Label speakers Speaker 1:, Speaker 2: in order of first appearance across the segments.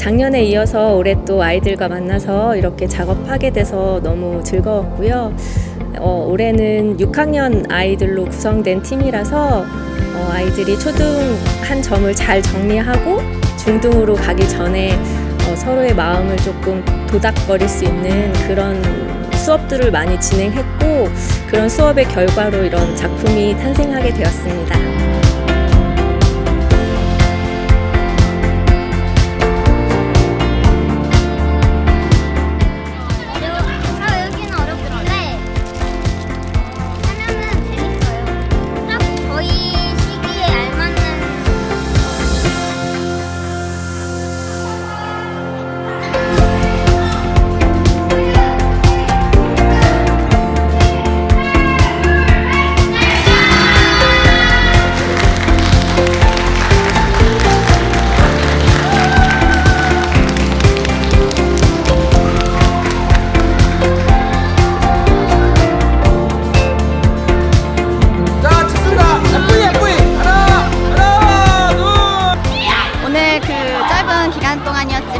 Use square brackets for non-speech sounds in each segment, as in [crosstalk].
Speaker 1: 작년에 이어서 올해 또 아이들과 만나서 이렇게 작업하게 돼서 너무 즐거웠고요. 어, 올해는 6학년 아이들로 구성된 팀이라서 어, 아이들이 초등 한 점을 잘 정리하고 중등으로 가기 전에 어, 서로의 마음을 조금 도닥거릴 수 있는 그런 수업들을 많이 진행했고 그런 수업의 결과로 이런 작품이 탄생하게 되었습니다.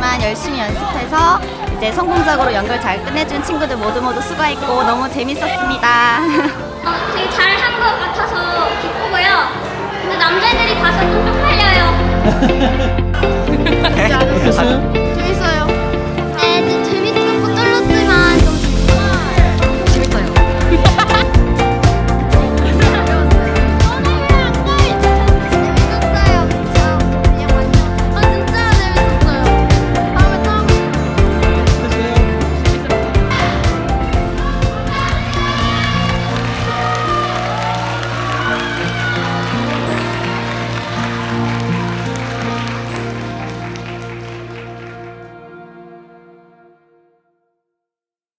Speaker 2: 동안이었지만 열심히 연습해서 이제 성공적으로 연결 잘 끝내준 친구들 모두 모두 수고했고 너무 재밌었습니다.
Speaker 3: 어, [laughs] 되게 잘 한 것 같아서 기쁘고요. 근데 남자애들이 봐서 좀 쪽팔려요. [laughs]